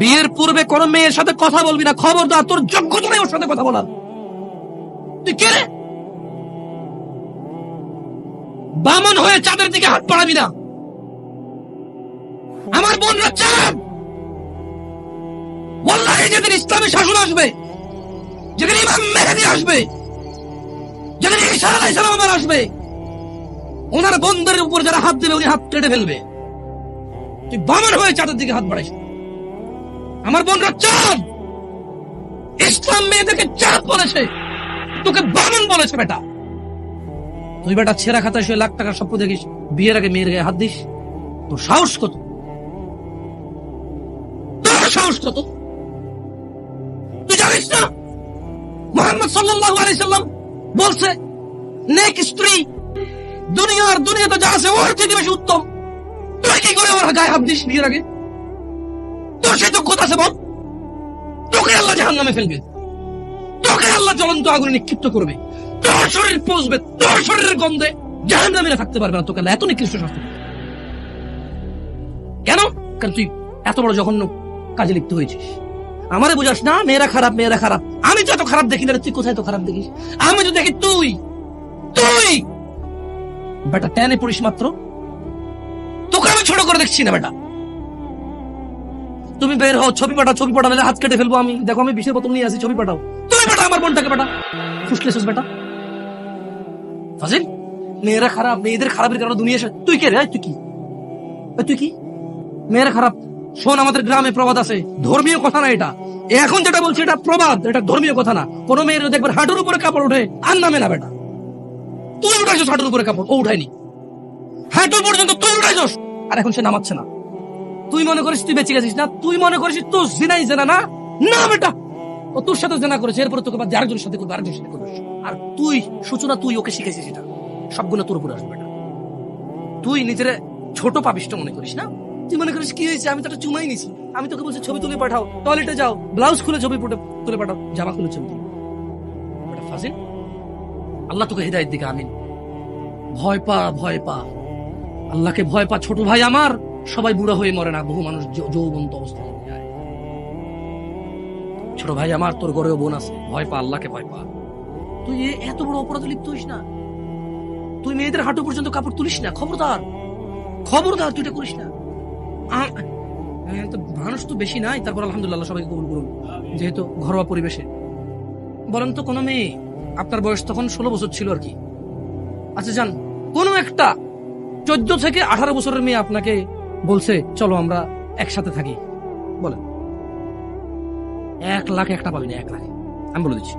বিয়ের পূর্বে কোন মেয়ের সাথে কথা বলবি না। খবরদার, তোর যোগ্যতা নেই ওর সাথে কথা বলার। তুই কে রে? বামন হয়ে চাঁদের দিকে হাত বাড়াবি না। আমার বললাই যেদিন ইসলামী শাসন আসবে, যেদিন ইমাম মেহেদি আসবে, যেদিন আবার আসবে, ওনার বন্ধের উপর যারা হাত দেবে, উনি হাত কেটে ফেলবে। তুই বামন হয়ে চাঁদের দিকে হাত বাড়াইস। আমার বোনরা চাঁদ ইসলাম মেয়েদেরকে চাঁদ বলেছে। তোকে বামন বলেছে, বেটা। তুই বেটা ছেঁড়া খাতায় শুয়ে লাখ টাকার স্বপ্ন দেখিস, বিয়ের আগে মেয়ের গায়ে হাত দিস। তোর সাহস কত? তোর সাহস কত? তুই জানিস না? মোহাম্মদ সাল্লাল্লাহু আলাইহি সাল্লাম বলছে, নেক স্ত্রী, দুনিয়ার দুনিয়াতে যা আছে ওর থেকে বেশি উত্তম। তুই কি করে ওর গায়ে হাত দিস বিয়ের আগে? তোর আছে বল। তোকে আল্লাহ জাহান নামে ফেলবে। তোকে আল্লাহ জ্বলন্ত আগুনে নিক্ষিপ্ত করবে। তোর শরীর পৌঁছবে তোর শরীরের গন্ধে জাহান নামে থাকতে পারবে না তোকে এত নিকৃষ্ট শাস্তি কেন? কারণ তুই এত বড় জঘন্য কাজে লিপ্ত হয়েছিস। আমারে বুঝাস না, মেয়েরা খারাপ মেয়েরা খারাপ। আমি তো এত খারাপ দেখি না তুই কোথায় তো খারাপ দেখিস? আমি তো দেখি তুই তুই। বেটা, টেনে পড়িস মাত্র। তোকে আমি ছোট করে দেখছি না, বেটা। তুমি বের হও, ছবি পাঠাও, ছবি পাঠালে হাত কেটে ফেলব আমি। দেখো, আমি বিশের বোতল নিয়ে আসি, ছবি পাঠাও। তুমি পাঠা আমার বোনটাকে পাঠা ফুসলেছিস বেটা। ফাজিল, মেয়েরা খারাপ, মেয়েদের খারাপের কারণে দুনিয়া তুই কে রে? তুই কি? তুই কি? মেয়েরা খারাপ। শোন, আমাদের গ্রামে প্রবাদ আছে। ধর্মীয় কথা না এটা। এখন যেটা বলছি, এটা প্রবাদ, এটা ধর্মীয় কথা না। কোন মেয়ের দেখবেন হাঁটুর উপরে কাপড় ওঠে, আর নামে না, বেটা। তুই উঠাইছিস হাঁটুর উপরে কাপড়, ও উঠায়নি। হাঁটু পর্যন্ত তুই উঠাইছিস। আর এখন সে নামাচ্ছে না। তুই মনে করিস তুই বেঁচে গেছিস না? তুই মনে করিস তোর জিনাই জেনা না? না, বেটা! ও তোর সাথে জেনা করেছে, এরপরে তোকে বাদ আরেকজনের সাথে করবে, আরেকজনের সাথে করবে। আর তুই, সূচনা, তুই ওকে শিখেছিস এটা। সবগুলো তোর উপরে আসবে, বেটা। তুই নিজের ছোট পাপিষ্ট মনে করিস না? তুই মনে করিস কি হয়েছে? আমি তো একটা চুমাই নিছি। আমি তোকে বলছি, ছবি তুলে পাঠাও, টয়লেটে যাও, ব্লাউজ খুলে ছবি তুলে পাঠাও, জামা খুলে ছবি তুলে। ফাজিল। আল্লাহ তোকে হৃদায়ত দিকে, আমিন। ভয় পা ভয় পা। আল্লাহকে ভয় পা, ছোট ভাই আমার। সবাই বুড়া হয়ে মরে না বহু মানুষ যৌবন্ত যায়। ছোট ভাই আমার তোর ঘরেও বোন আছে। ভয় পা আল্লাহকে ভয় পা। তুই এত বড় অপরাধে লিপ্ত হইস না। তুই মেয়েদের হাঁটু পর্যন্ত কাপড় তুলিস না খবরদার। খবরদার তুই করিস না। হ্যাঁ, মানুষ তো বেশি নাই তারপর আলহামদুলিল্লাহ সবাইকে কবুল করুন যেহেতু ঘরোয়া পরিবেশে। বলেন তো কোনো মেয়ে আপনার বয়স তখন ষোলো বছর ছিল আর কি? আচ্ছা যান কোনো একটা চোদ্দ থেকে আঠারো বছরের মেয়ে আপনাকে বলছে, চলো আমরা একসাথে থাকি। বলেন এক লাখ, একটা পাবি না এক লাখ। আমি বলে দিচ্ছি।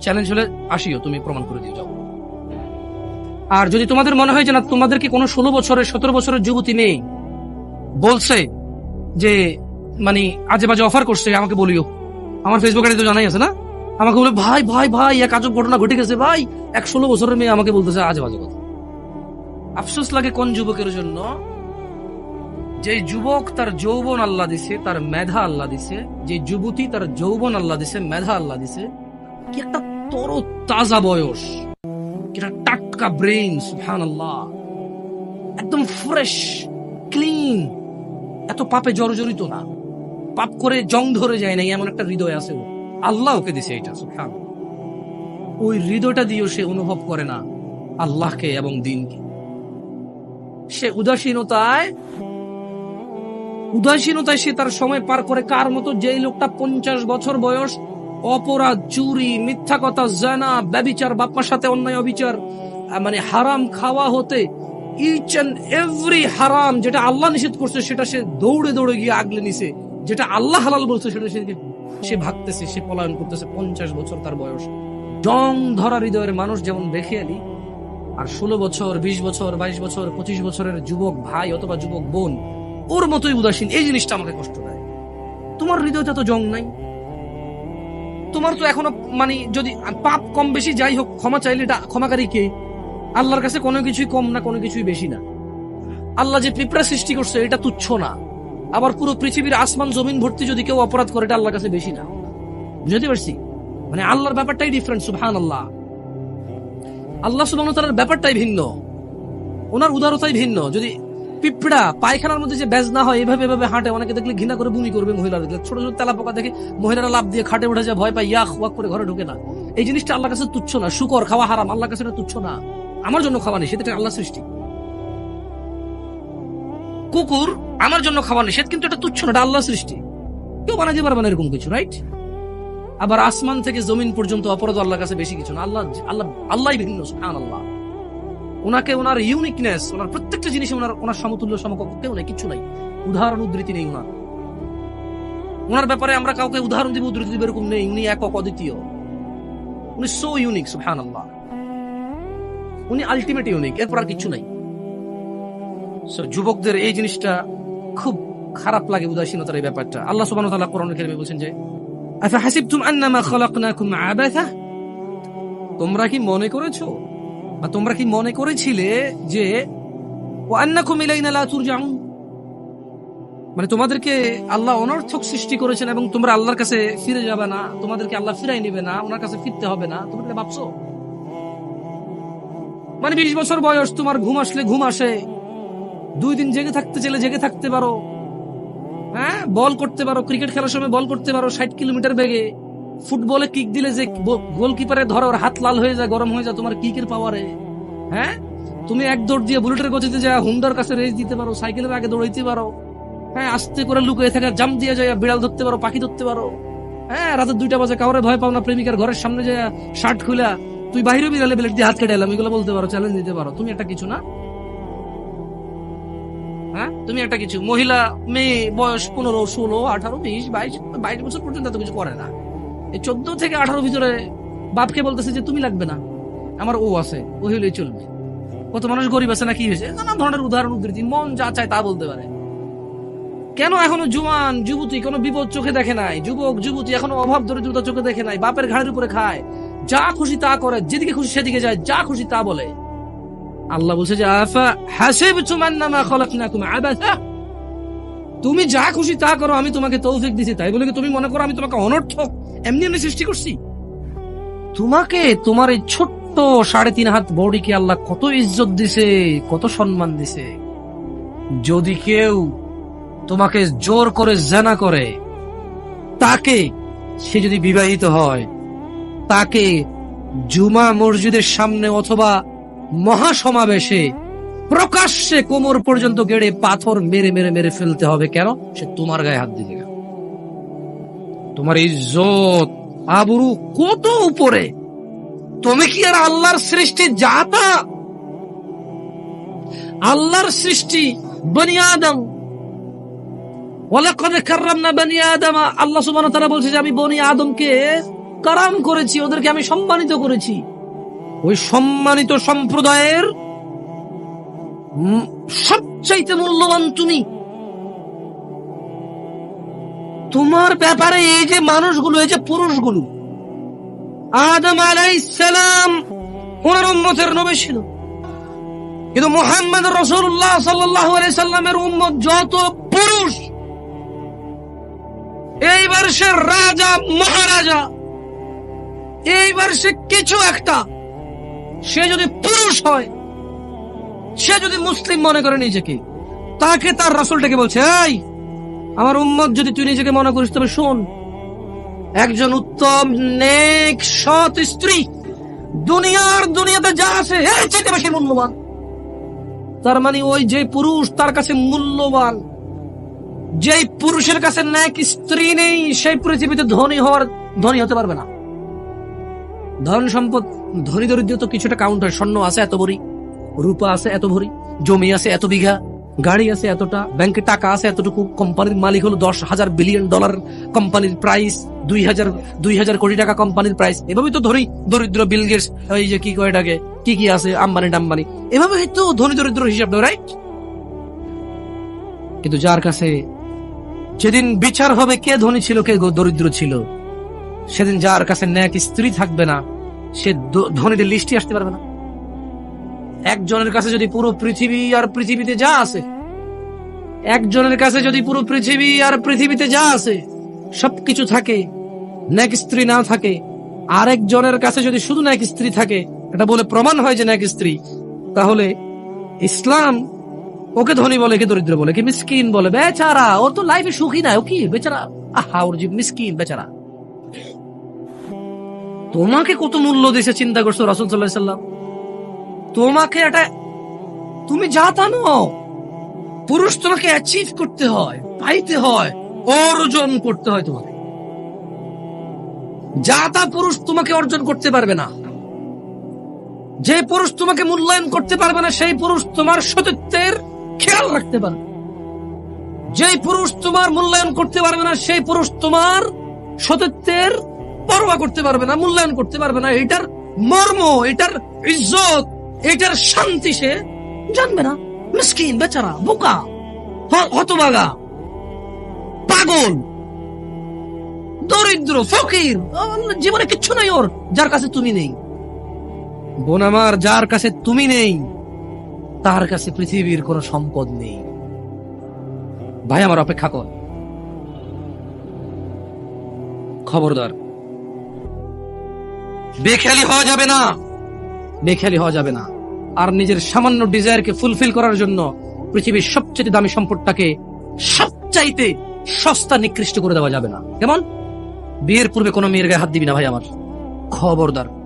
চ্যালেঞ্জ হলে আসিও, তুমি প্রমাণ করে দিয়ে যাও। আর যদি তোমাদের মনে হয় যে না তোমাদেরকে কোনো ষোলো বছরের, সতেরো বছরের যুবতী মেয়ে বলছে যে মানে আজে বাজে অফার করছে, আমাকে বলিও। আমার ফেসবুক তো জানাই আছে না? আমাকে বলে, ভাই ভাই ভাই, এক আজব ঘটনা ঘটে গেছে, ভাই। এক ষোলো বছরের মেয়ে আমাকে বলতেছে আজে বাজে কথা। আফসোস লাগে কোন যুবকের জন্য? যে যুবক তার যৌবন আল্লাহ দিছে, তার মেধা আল্লাহ দিছে, যে যুবতী তার যৌবন আল্লাহ দিছে, মেধা আল্লাহ দিছে, কি একটা তর তাজা বয়স, কি একটা টাটকা ব্রেন সুহান আল্লাহ একদম ফ্রেশ ক্লিন এত পাপে জর্জরিত না। পাপ করে জং ধরে যায় নাই, এমন একটা হৃদয় আছে। আল্লাহ ওকে দিছে এটা সুবহান ওই হৃদয়টা দিয়েও সে অনুভব করে না, আল্লাহকে এবং দিনকে। সে উদাসীনতায় উদাসীনতায় সে তার সময় পার করে কার মতো? যেই লোকটা পঞ্চাশ বছর বয়স, অপরাধ, চুরি, মিথ্যা কথা, জানা, ব্যবিচার, বাপমার সাথে অন্যায়, অবিচার মানে হারাম খাওয়া হতে ইচ এন্ড এভরি হারাম যেটা আল্লাহ নিষেধ করছে, সেটা সে দৌড়ে দৌড়ে গিয়ে আগলে নিছে। যেটা আল্লাহ হালাল বলছে, সেটা সে সে ভাগতেছে, সে পলায়ন করতেছে পঞ্চাশ বছর তার বয়স। জং ধরা হৃদয়ের মানুষ যেমন দেখে এলি আর ষোলো বছর, বিশ বছর, বাইশ বছর, পঁচিশ বছরের যুবক ভাই অথবা যুবক বোন ওর মতোই উদাসীন। এই জিনিসটা আমাকে কষ্ট দেয়। তোমার হৃদয়তে তো জং নাই। তোমার তো এখনও মানে যদি পাপ কম বেশি যাই হোক, ক্ষমা চাইলে এটা ক্ষমাকারী কে? আল্লাহর কাছে কোনো কিছুই কম না, কোনো কিছুই বেশি না। আল্লাহ যে পিঁপড়া সৃষ্টি করছে, এটা তুচ্ছ না। আবার পুরো পৃথিবীর আসমান, জমিন ভর্তি যদি কেউ অপরাধ করে, এটা আল্লাহর কাছে বেশি না। বুঝতে পারছি? মানে আল্লাহর ব্যাপারটাই ডিফারেন্ট সুবহান আল্লাহ আল্লাহ তাআলার ব্যাপারটাই ভিন্ন। ওনার উদারতাই ভিন্ন। যদি পিঁপড়া, পায়খানার মধ্যে যে ব্যাজ না হয়, এভাবে এভাবে হাঁটে, অনেকে দেখলে ঘৃণা করে বমি করবে মহিলারা দেখলে ছোট ছোট তেলা পোকা দেখে মহিলারা লাভ দিয়ে খাটে উঠে যায়, ভয় পায় ইয়াক ওয়াক করে ঘরে ঢুকে না। এই জিনিসটা আল্লাহর কাছে তুচ্ছ না। শুকর, খাওয়া হারাম, আল্লাহর কাছে এটা তুচ্ছ না। আমার জন্য খাওয়া নেই সেটা আল্লাহ সৃষ্টি। কুকুর আমার জন্য খাওয়া নেই সেটা কিন্তু এটা তুচ্ছ না, এটা আল্লাহ সৃষ্টি। কেউ বানাইতে পারবে না এরকম কিছু রাইট আবার আসমান থেকে জমিন পর্যন্ত অপরাধ আল্লাহ কাছে বেশি কিছু না। আল্লাহ আল্লাহ আল্লাহ ভিন্ন আল্লাহ ওনাকে ওনার ইউনিকনেস ওনার প্রত্যেকটা জিনিস ওনার ওনার সমতুল্য সমকক্ষ কেউ নেই কিছু নাই। উদাহরণ উদ্ধৃতি নেই ওনার। ওনার ব্যাপারে আমরা কাউকে উদাহরণ দিব, উদ্ধৃতি দিব এরকম নেই। উনি একক অদ্বিতীয়। উনি সো ইউনিক সুবহান আল্লাহ উনি আলটিমেট ইউনিক এরপর আর কিছু নাই। যুবকদের এই জিনিসটা খুব খারাপ লাগে উদাসীনতার এই ব্যাপারটা। আল্লাহ ওয়া তাআলা কোরআনুল কারীমে বলেন যে আফা হাসিবতুম আন্নামা খালাকনাকুম আবাথা তোমরা কি মনে করেছ বা তোমরা কি মনে করেছিলে যে মানে তোমাদেরকে আল্লাহ অনর্থক সৃষ্টি করেছেন এবং তোমরা আল্লাহর কাছে ফিরে যাবে না, তোমাদেরকে আল্লাহ ফিরাই নেবে না, ওনার কাছে ফিরতে হবে না। তোমরা ভাবছ? মানে বিশ বছর বয়স, তোমার ঘুম আসলে ঘুম আসে। দুই দিন জেগে থাকতে চাইলে জেগে থাকতে পারো। হ্যাঁ? বল করতে পারো, ক্রিকেট খেলার সময় বল করতে পারো, ষাট কিলোমিটার বেগে। ফুটবলে কিক দিলে যে গোলকিপারে ধরো, ওর হাত লাল হয়ে যায়, গরম হয়ে যায়, তোমার কিকের পাওয়ারে হ্যাঁ? তুমি এক দৌড় দিয়ে বুলেটের গতিতে যা হুন্ডার কাছে রেস দিতে পারো, সাইকেলের আগে দৌড়াইতে পারো। হ্যাঁ আস্তে করে লুকিয়ে থাকা জাম দিয়ে যায় বিড়াল ধরতে পারো, পাখি ধরতে পারো। হ্যাঁ রাতের দুইটা বাজে, কাউরে ভয় পাও না, প্রেমিকার ঘরের সামনে যায় শার্ট খুলা তুই বাইরে বিড়ালে বিলেট দিয়ে হাত কেটে এলাম, এগুলো বলতে পারো চ্যালেঞ্জ দিতে পারো। তুমি একটা কিছু না? হ্যাঁ? তুমি একটা কিছু। মহিলা, মেয়ে, বয়স পনেরো, ষোলো, আঠারো, বিশ, বাইশ বাইশ বছর পর্যন্ত এত কিছু করে না। এই চোদ্দ থেকে আঠারো ভিতরে বাপকে বলতেছে যে তুমি লাগবে না। আমার ও আছে, ও হইলেই চলবে। কত মানুষ গরিব আছে না কি হয়েছে? নানা ধরনের উদাহরণ উদ্ধৃতি মন যা চায় তা বলতে পারে। কেন এখনও জুয়ান, যুবতী কোনো বিপদ চোখে দেখে নাই? যুবক, যুবতী এখনও অভাব, দরিদ্রতা চোখে দেখে নাই? বাপের ঘাড়ের উপরে খায়। যা খুশি তা করে, যেদিকে খুশি সেদিকে যায়, যা খুশি তা বলে। আল্লাহ বলছে যে, আফা হাসিবতুম আন্নামা খালাকনাকুম আবাথা তুমি যা খুশি তা করো, আমি তোমাকে তৌফিক দিছি। তাই বলে কি তুমি মনে করো আমি তোমাকে অনর্থক? এমনি এমনি সৃষ্টি করছি। তোমাকে তোমার এই ছোট্ট সাড়ে তিন হাত বডিকে আল্লাহ কত ইজ্জত দিছে, কত সম্মান দিছে। যদি কেউ তোমাকে জোর করে জানা করে, তাকে সে যদি বিবাহিত হয়, তাকে জুমা মসজিদের সামনে অথবা মহাসমাবেশে প্রকাশ্যে কোমর পর্যন্ত গেড়ে পাথর মেরে মেরে মেরে ফেলতে হবে কেন? সে তোমার গায়ে হাত দিলে কেন? তোমার ইজ্জত। আবরু কত উপরে? তুমি কি আর আল্লাহর সৃষ্টি জাতা? আল্লাহর সৃষ্টি বনি আদম। বনি আদম। আল্লাহ সুবহানাহু ওয়া তাআলা বলছে যে, আমি বনি আদমকে কারাম করেছি, ওদেরকে আমি সম্মানিত করেছি। ওই সম্মানিত সম্প্রদায়ের সবচাইতে মূল্যবান তুমি তোমার ব্যাপারে এই যে মানুষগুলো, এই যে পুরুষগুলো, আদম আলাইসালাম ওনার উম্মতের নবী ছিল। কিন্তু মোহাম্মদ রসুল্লাহ সাল্লাহ সাল্লামের উম্মত যত পুরুষ এইবার সে রাজা, মহারাজা এইবার সে কিছু একটা, সে যদি পুরুষ হয়, সে যদি মুসলিম মনে করে নিজেকে, তাকে তার রাসুলটাকে বলছে, এই আমার উম্মত যদি তুই নিজেকে মনে করিস, তবে শোন, একজন উত্তম, নেক, সৎ স্ত্রী দুনিয়ার দুনিয়াতে যা আছে, এর চাইতে বেশি মূল্যবান। তার মানে ওই যে পুরুষ, তার কাছে মূল্যবান। যেই পুরুষের কাছে ন্যাক স্ত্রী নেই, সেই পৃথিবীতে ধনী হওয়ার ধনী হতে পারবে না। ধন সম্পদ, ধনী দরিদ্র তো কিছুটা কাউন্ট হয়। স্বর্ণ আছে এত ভরি, রূপা আছে এত ভরি, জমি আছে এত বিঘা। গাড়ি আছে এতটা ব্যাংকে টাকা আছে এতটুকু কোম্পানির মালিক হলো দশ হাজার বিলিয়ন ডলার কোম্পানির প্রাইস দুই হাজার দুই হাজার কোটি টাকা কোম্পানির প্রাইস এভাবেই তো ধনী দরিদ্র বিল গেটস ওই যে কি কয় এটাকে, কি কি আছে, আম্বানি টাম্বানি। এভাবে তো ধনী দরিদ্র হিসাব রাইট কিন্তু যার কাছে যেদিন বিচার হবে কে ধনী ছিল, কে দরিদ্র ছিল, সেদিন যার কাছে ন্যাক স্ত্রী থাকবে না, সে ধনীদের লিস্টে আসতে পারবে না। একজনের কাছে যদি পুরো পৃথিবী আর পৃথিবীতে যা আছে, একজনের কাছে যদি পুরো পৃথিবী আর পৃথিবীতে যা আছে, সবকিছু থাকে, ন্যাক স্ত্রী না থাকে, আরেকজনের কাছে যদি শুধু ন্যাক স্ত্রী থাকে, এটা বলে প্রমাণ হয় যে ন্যাক স্ত্রী, তাহলে ইসলাম ওকে ধনী বলে কি দরিদ্র বলে কি মিসকিন বলে, বেচারা, ওর তো লাইফে সুখী না ও কি, বেচারা? আহা, ওর যে মিসকিন, বেচারা। তোমাকে কত মূল্য দিয়েছে, চিন্তা করছ রসুল সাল্লাহ সাল্লাম তোমাকে এটা তুমি যা তা পুরুষ তোমাকে অ্যাচিভ করতে হয়, পাইতে হয়, অর্জন করতে হয় তোমাকে। যা তা পুরুষ তোমাকে অর্জন করতে পারবে না। যে পুরুষ তোমাকে মূল্যায়ন করতে পারবে না, সেই পুরুষ তোমার সতীত্বের খেয়াল রাখতে পারবে। যে পুরুষ তোমার মূল্যায়ন করতে পারবে না, সেই পুরুষ তোমার সতীত্বের পরোয়া করতে পারবে না, মূল্যায়ন করতে পারবে না। এটার মর্ম, এটার ইজ্জত এটার শান্তি সে জানবে না। মিসকিন, বেচারা, বোকা হতবাগা পাগল, দরিদ্র, ফকির জীবনে কিচ্ছু নাই ওর, যার কাছে তুমি নেই। বোন আমার, যার কাছে তুমি নেই, তার কাছে পৃথিবীর কোনো সম্পদ নেই। ভাই, আমার অপেক্ষা কর। খবরদার। বেখেয়ালি হওয়া যাবে না। বেখেয়ালি হওয়া যাবে না। আর নিজের সামান্য ডিজায়ারকে ফুলফিল করার জন্য পৃথিবীর সবচেয়ে দামি সম্পদটাকে সবচাইতে সস্তা নিকৃষ্ট করে দেওয়া যাবে না। কেমন? বিয়ের পূর্বে কোনো মেয়ের গায়ে হাত দিবি না ভাই আমার। খবরদার।